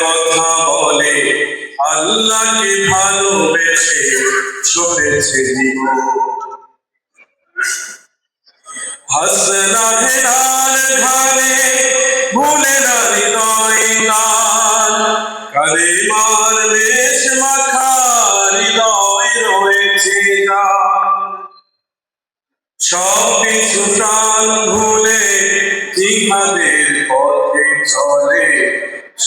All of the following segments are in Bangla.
কথা বলে, আল্লাহকে ভালোবেসে চলেছে ভুলে না হৃদয় কালে মার বেশ রয়েছে সব কিছু প্রাণ ভুলে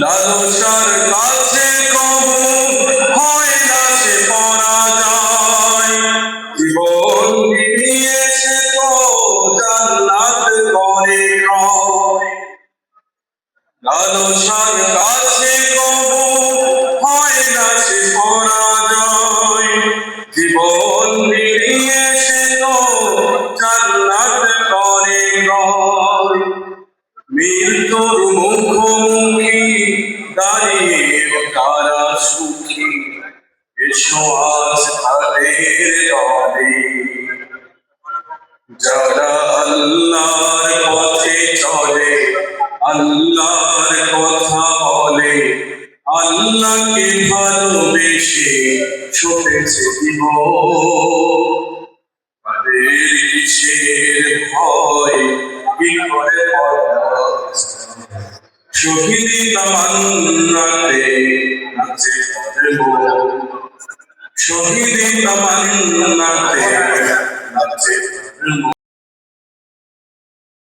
লালসার কাছে কবু হয় না সে পরাজয়। জীবন নিয়ে সে তো জান্নাত করে লালসার কাছে কবু হয় না সে পরাজয়। জীবন নিয়ে সে তো জান্নাত করে মৃত্যুর তারা সুখী? এসো আজ তাদের যারা আল্লাহর পথে চলে, আল্লাহর কথা বলে, আল্লাহকে ভালোবেসে ছুটেছে জীবন তাদের কিসের ভয়? কি করে পরাজয়? শহীদ তামান্নাতে নাচে। শহীদ তামান্নাতে নাচে।